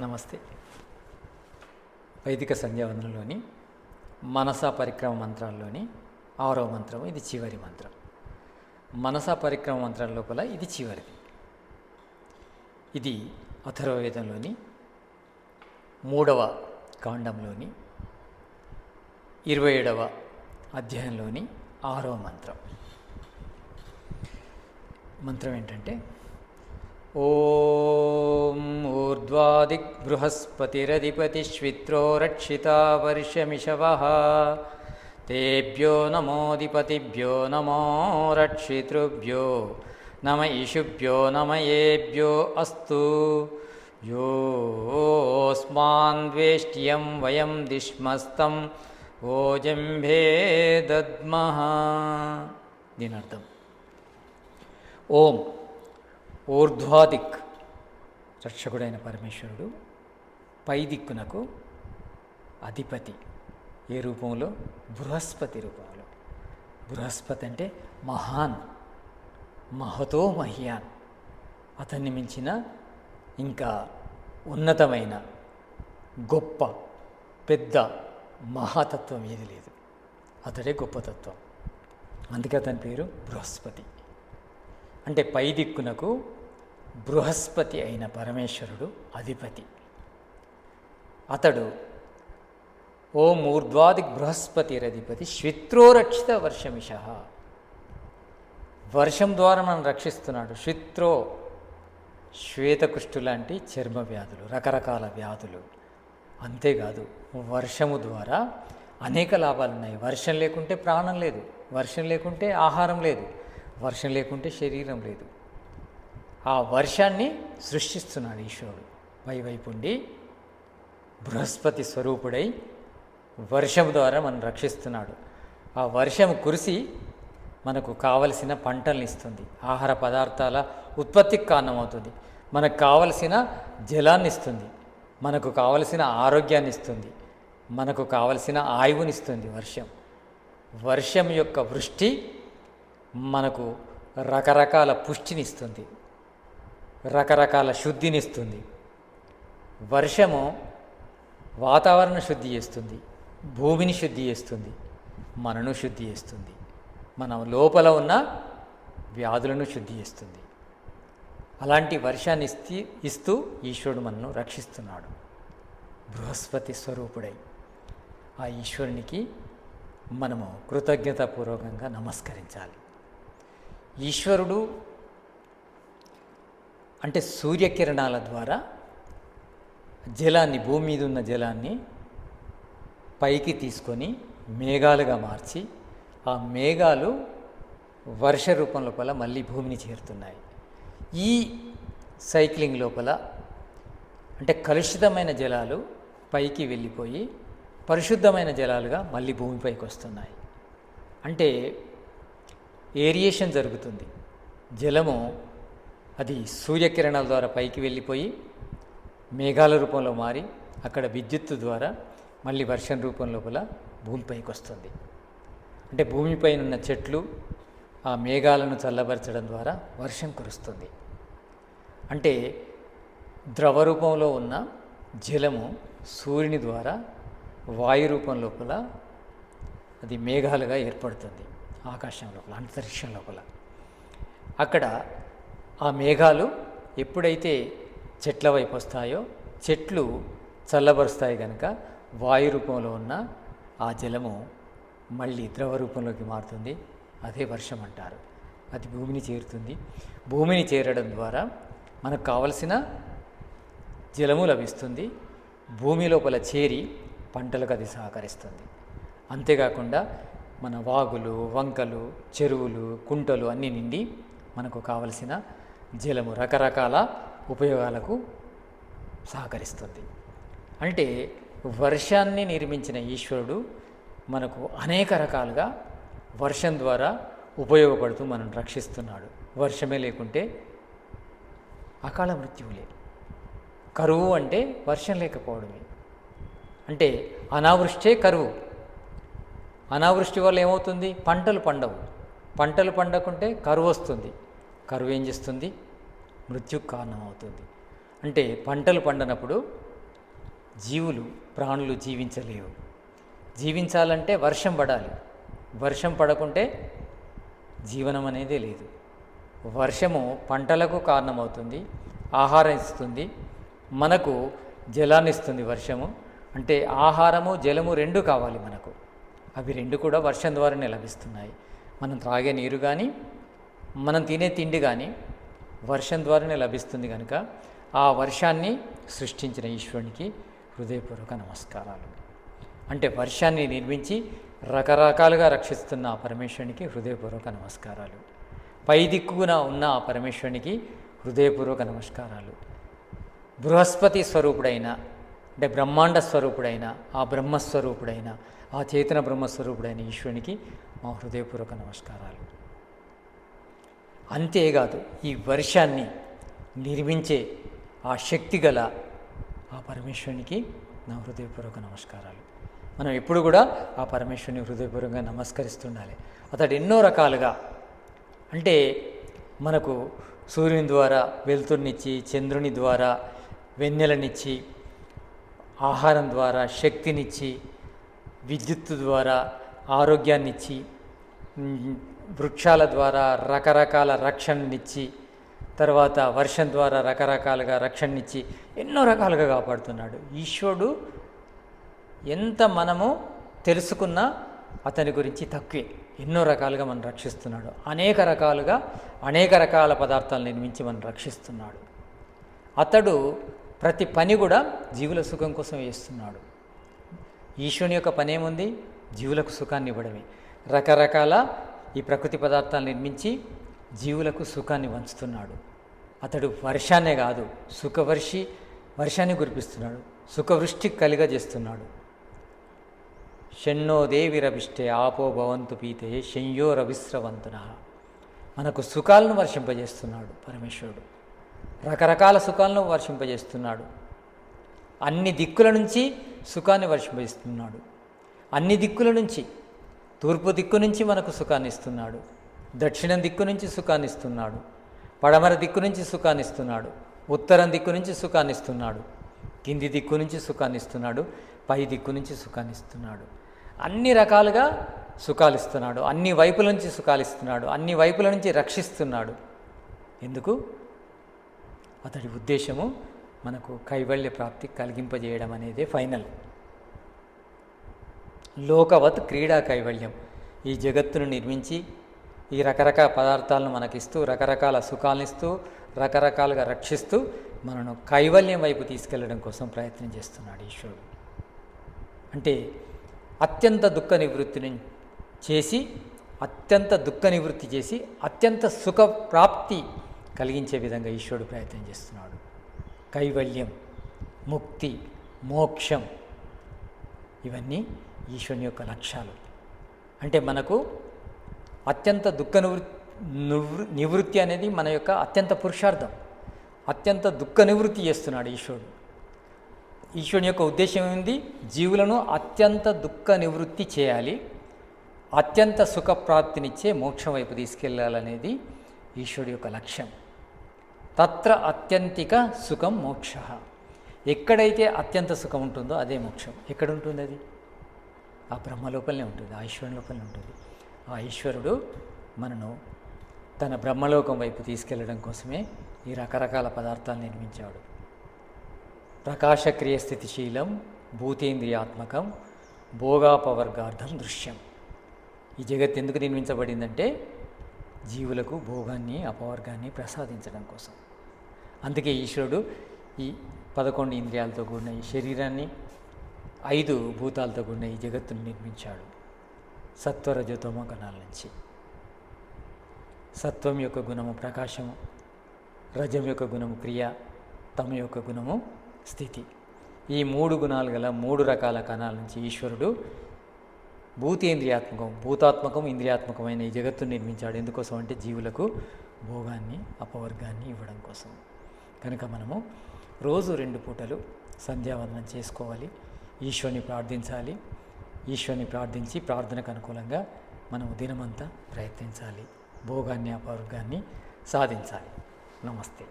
నమస్తే. వైదిక సంధ్యావందనలోని మనసా పరిక్రమ మంత్రాల్లోని ఆరో మంత్రం ఇది చివరి మంత్రం. మనసా పరిక్రమ మంత్రాల లోపల ఇది చివరిది. ఇది అథర్వవేదంలోని మూడవ కాండంలోని ఇరవై ఏడవ అధ్యాయంలోని ఆరో మంత్రం. మంత్రం ఏంటంటే ॐ ऊर्ध्वादिग्बृहस्पतिरधिपतिश्वित्रो रक्षिता वर्षमिषवः तेभ्यो नमोऽधिपतिभ्यो नमो रक्षितृभ्यो नम इषुभ्यो नम येभ्यो अस्तु। योऽस्मान्वेष्ट्यं वयं दिष्मस्तं ओजम्भे दद्मः। दिनार्थम्। ॐ ఊర్ధ్వాదిక్ రక్షకుడైన పరమేశ్వరుడు పై దిక్కునకు అధిపతి ఏ రూపంలో? బృహస్పతి రూపంలో. బృహస్పతి అంటే మహాన్ మహతో మహ్యాన్. అతన్ని మించిన ఇంకా ఉన్నతమైన గొప్ప పెద్ద మహాతత్వం ఏది లేదు. అతడే గొప్పతత్వం. అందుకే అతని పేరు బృహస్పతి. అంటే పై దిక్కునకు బృహస్పతి అయిన పరమేశ్వరుడు అధిపతి. అతడు ఓం ఊర్ధ్వాదిక్ బృహస్పతిరధిపతి శిత్రోరక్షిత వర్షమిష. వర్షం ద్వారా మనం రక్షిస్తున్నాడు శ్విత్రో శ్వేతకుష్టు లాంటి చర్మ వ్యాధులు రకరకాల వ్యాధులు. అంతేకాదు వర్షము ద్వారా అనేక లాభాలు ఉన్నాయి వర్షం లేకుంటే ప్రాణం లేదు. వర్షం లేకుంటే ఆహారం లేదు. వర్షం లేకుంటే శరీరం లేదు. ఆ వర్షాన్ని సృష్టిస్తున్నాడు ఈశ్వరుడు. పైవైపు ఉండి బృహస్పతి స్వరూపుడై వర్షం ద్వారా మనం రక్షిస్తున్నాడు. ఆ వర్షం కురిసి మనకు కావలసిన పంటల్ని ఇస్తుంది. ఆహార పదార్థాల ఉత్పత్తికి కారణమవుతుంది. మనకు కావలసిన జలాన్ని ఇస్తుంది. మనకు కావలసిన ఆరోగ్యాన్ని ఇస్తుంది. మనకు కావలసిన ఆయువునిస్తుంది వర్షం. వర్షం యొక్క వృష్టి మనకు రకరకాల పుష్టినిస్తుంది రకరకాల శుద్ధినిస్తుంది. వర్షము వాతావరణ శుద్ధి చేస్తుంది భూమిని శుద్ధి చేస్తుంది మనను శుద్ధి చేస్తుంది మనం లోపల ఉన్న వ్యాధులను శుద్ధి చేస్తుంది. అలాంటి వర్షాన్ని ఇస్తే ఇస్తూ ఈశ్వరుడు మనను రక్షిస్తున్నాడు. బృహస్పతి స్వరూపుడై ఆ ఈశ్వరునికి మనము కృతజ్ఞతాపూర్వకంగా నమస్కరించాలి. ఈశ్వరుడు అంటే సూర్యకిరణాల ద్వారా జలాన్ని భూమి మీద ఉన్న జలాన్ని పైకి తీసుకొని మేఘాలుగా మార్చి ఆ మేఘాలు వర్ష రూపం లోపల మళ్ళీ భూమిని చేరుతున్నాయి. ఈ సైక్లింగ్ లోపల అంటే కలుషితమైన జలాలు పైకి వెళ్ళిపోయి పరిశుద్ధమైన జలాలుగా మళ్ళీ భూమిపైకి వస్తున్నాయి. అంటే ఏరియేషన్ జరుగుతుంది. జలము అది సూర్యకిరణాల ద్వారా పైకి వెళ్ళిపోయి మేఘాల రూపంలో మారి అక్కడ విద్యుత్తు ద్వారా మళ్ళీ వర్షం రూపం లోపల భూమిపైకి వస్తుంది. అంటే భూమిపైన ఉన్న చెట్లు ఆ మేఘాలను చల్లబరచడం ద్వారా వర్షం కురుస్తుంది. అంటే ద్రవ రూపంలో ఉన్న జలము సూర్యుని ద్వారా వాయు రూపం లోపల అది మేఘాలుగా ఏర్పడుతుంది. ఆకాశం లోపల అంతరిక్షం లోపల. అక్కడ ఆ మేఘాలు ఎప్పుడైతే చెట్ల వైపు వస్తాయో చెట్లు చల్లబరుస్తాయి కనుక వాయు రూపంలో ఉన్న ఆ జలము మళ్ళీ ద్రవ రూపంలోకి మారుతుంది. అదే వర్షం అంటారు. అది భూమిని చేరుతుంది. భూమిని చేరడం ద్వారా మనకు కావలసిన జలము లభిస్తుంది. భూమి లోపల చేరి పంటలకు అది సహకరిస్తుంది. అంతేకాకుండా మన వాగులు వంకలు చెరువులు కుంటలు అన్నీ నిండి మనకు కావలసిన జలము రకరకాల ఉపయోగాలకు సహకరిస్తుంది. అంటే వర్షాన్ని నిర్మించిన ఈశ్వరుడు మనకు అనేక రకాలుగా వర్షం ద్వారా ఉపయోగపడుతూ మనం రక్షిస్తున్నాడు. వర్షమే లేకుంటే అకాల మృత్యువులే. కరువు అంటే వర్షం లేకపోవడమే. అంటే అనావృష్టే కరువు. అనావృష్టి వల్ల ఏమవుతుంది? పంటలు పండవు. పంటలు పండకుంటే కరువు వస్తుంది. కరువు ఏం చేస్తుంది? మృత్యుకు కారణమవుతుంది. అంటే పంటలు పండనప్పుడు జీవులు ప్రాణులు జీవించలేవు. జీవించాలంటే వర్షం పడాలి. వర్షం పడకుంటే జీవనం అనేదే లేదు. వర్షము పంటలకు కారణమవుతుంది. ఆహారం ఇస్తుంది. మనకు జలాన్ని ఇస్తుంది వర్షము. అంటే ఆహారము జలము రెండు కావాలి మనకు. అవి రెండు కూడా వర్షం ద్వారానే లభిస్తున్నాయి. మనం త్రాగే నీరు కానీ మనం తినే తిండి కానీ వర్షం ద్వారానే లభిస్తుంది కనుక ఆ వర్షాన్ని సృష్టించిన ఈశ్వరునికి హృదయపూర్వక నమస్కారాలు. అంటే వర్షాన్ని నిర్మించి రకరకాలుగా రక్షిస్తున్న ఆ పరమేశ్వరునికి హృదయపూర్వక నమస్కారాలు. పై దిక్కున ఉన్న ఆ పరమేశ్వరునికి హృదయపూర్వక నమస్కారాలు. బృహస్పతి స్వరూపుడైన అంటే బ్రహ్మాండ స్వరూపుడైన ఆ బ్రహ్మస్వరూపుడైన ఆ చేతన బ్రహ్మస్వరూపుడైన ఈశ్వరునికి మా హృదయపూర్వక నమస్కారాలు. అంతేకాదు ఈ వర్షాన్ని నిర్మించే ఆ శక్తి గల ఆ పరమేశ్వరునికి నా హృదయపూర్వక నమస్కారాలు. మనం ఎప్పుడు కూడా ఆ పరమేశ్వరుని హృదయపూర్వకంగా నమస్కరిస్తుండాలి. అతడు ఎన్నో రకాలుగా అంటే మనకు సూర్యుని ద్వారా వెలుతురునిచ్చి చంద్రుని ద్వారా వెన్నెలనిచ్చి ఆహారం ద్వారా శక్తినిచ్చి విద్యుత్తు ద్వారా ఆరోగ్యాన్నిచ్చి వృక్షాల ద్వారా రకరకాల రక్షణనిచ్చి తర్వాత వర్షం ద్వారా రకరకాలుగా రక్షణనిచ్చి ఎన్నో రకాలుగా కాపాడుతున్నాడు. ఈశ్వరుడు ఎంత మనము తెలుసుకున్నా అతని గురించి తక్కువే. ఎన్నో రకాలుగా మనం రక్షిస్తున్నాడు. అనేక రకాలుగా అనేక రకాల పదార్థాలు నిర్మించి మనం రక్షిస్తున్నాడు. అతడు ప్రతి పని కూడా జీవుల సుఖం కోసం చేస్తున్నాడు. ఈశ్వరుని యొక్క పని ఏముంది జీవులకు సుఖాన్ని ఇవ్వడమే. రకరకాల ఈ ప్రకృతి పదార్థాలు నిర్మించి జీవులకు సుఖాన్ని వంచుతున్నాడు అతడు వర్షాన్నే కాదు సుఖవర్షి వర్షాన్ని కురిపిస్తున్నాడు. సుఖవృష్టి కలిగజేస్తున్నాడు. షణ్ణో దేవిరవిష్టే ఆపో భవంతు పీతే శంయో రవిస్రవంతున మనకు సుఖాలను వర్షింపజేస్తున్నాడు పరమేశ్వరుడు. రకరకాల సుఖాలను వర్షింపజేస్తున్నాడు. అన్ని దిక్కుల నుంచి సుఖాన్ని వర్షింపజేస్తున్నాడు. అన్ని దిక్కుల నుంచి తూర్పు దిక్కు నుంచి మనకు సుఖాన్ని ఇస్తున్నాడు. దక్షిణం దిక్కు నుంచి సుఖాన్ని ఇస్తున్నాడు. పడమర దిక్కు నుంచి సుఖాన్ని ఇస్తున్నాడు. ఉత్తరం దిక్కు నుంచి సుఖాన్ని ఇస్తున్నాడు. కింది దిక్కు నుంచి సుఖాన్ని ఇస్తున్నాడు. పై దిక్కు నుంచి సుఖాన్ని ఇస్తున్నాడు. అన్ని రకాలుగా సుఖాలు ఇస్తున్నాడు. అన్ని వైపుల నుంచి సుఖాలు ఇస్తున్నాడు. అన్ని వైపుల నుంచి రక్షిస్తున్నాడు. ఎందుకు? అతడి ఉద్దేశము మనకు కైవల్య ప్రాప్తి కలిగింపజేయడం అనేదే ఫైనల్. లోకవత్ క్రీడా కైవల్యం. ఈ జగత్తును నిర్మించి ఈ రకరకాల పదార్థాలను మనకిస్తూ రకరకాల సుఖాలను ఇస్తూ రకరకాలుగా రక్షిస్తూ మనను కైవల్యం వైపు తీసుకెళ్ళడం కోసం ప్రయత్నం చేస్తున్నాడు ఈశ్వరుడు. అంటే అత్యంత దుఃఖ నివృత్తిని చేసి అత్యంత దుఃఖ నివృత్తి చేసి అత్యంత సుఖ ప్రాప్తి కలిగించే విధంగా ఈశ్వరుడు ప్రయత్నం చేస్తున్నాడు. కైవల్యం ముక్తి మోక్షం ఇవన్నీ ఈశ్వరుని యొక్క లక్ష్యాలు. అంటే మనకు అత్యంత దుఃఖ నివృత్తి నివృ- నివృత్తి అనేది మన యొక్క అత్యంత పురుషార్థం. అత్యంత దుఃఖ నివృత్తి చేస్తున్నాడు ఈశ్వరుడు. ఈశ్వరుని యొక్క ఉద్దేశం ఏంది జీవులను అత్యంత దుఃఖ నివృత్తి చేయాలి. అత్యంత సుఖప్రాప్తినిచ్చే మోక్షం వైపు తీసుకెళ్ళాలనేది ఈశ్వరుడు యొక్క లక్ష్యం. తత్ర అత్యంతిక సుఖం మోక్ష. ఎక్కడైతే అత్యంత సుఖం ఉంటుందో అదే మోక్షం. ఎక్కడ ఉంటుంది అది? ఆ బ్రహ్మ లోపలనే ఉంటుంది ఆ ఈశ్వరుని లోపలనే ఉంటుంది. ఆ ఈశ్వరుడు మనను తన బ్రహ్మలోకం వైపు తీసుకెళ్ళడం కోసమే ఈ రకరకాల పదార్థాలు నిర్మించాడు ప్రకాశక్రియ స్థితిశీలం భూతేంద్రియాత్మకం భోగాపవర్గార్థం దృశ్యం. ఈ జగత్ ఎందుకు నిర్మించబడిందంటే జీవులకు భోగాన్ని అపవర్గాన్ని ప్రసాదించడం కోసం. అందుకే ఈశ్వరుడు ఈ పదకొండు ఇంద్రియాలతో కూడిన ఈ శరీరాన్ని ఐదు భూతాలతో కూడిన ఈ జగత్తును నిర్మించాడు సత్వరజతమ కణాల నుంచి. సత్వం యొక్క గుణము ప్రకాశము రజం యొక్క గుణము క్రియ తమ యొక్క గుణము స్థితి. ఈ మూడు గుణాలు గల మూడు రకాల కణాల నుంచి ఈశ్వరుడు భూతేంద్రియాత్మకం భూతాత్మకం ఇంద్రియాత్మకమైన ఈ జగత్తును నిర్మించాడు. ఎందుకోసం అంటే జీవులకు భోగాన్ని అపవర్గాన్ని ఇవ్వడం కోసం. కనుక మనము రోజు రెండు పూటలు సంధ్యావందనం చేసుకోవాలి. ఈశ్వరుని ప్రార్థించాలి. ఈశ్వరుని ప్రార్థించి ప్రార్థనకు అనుకూలంగా మనము దినమంతా ప్రయత్నించాలి. భోగాన్ని అపవర్గాన్ని సాధించాలి. నమస్తే.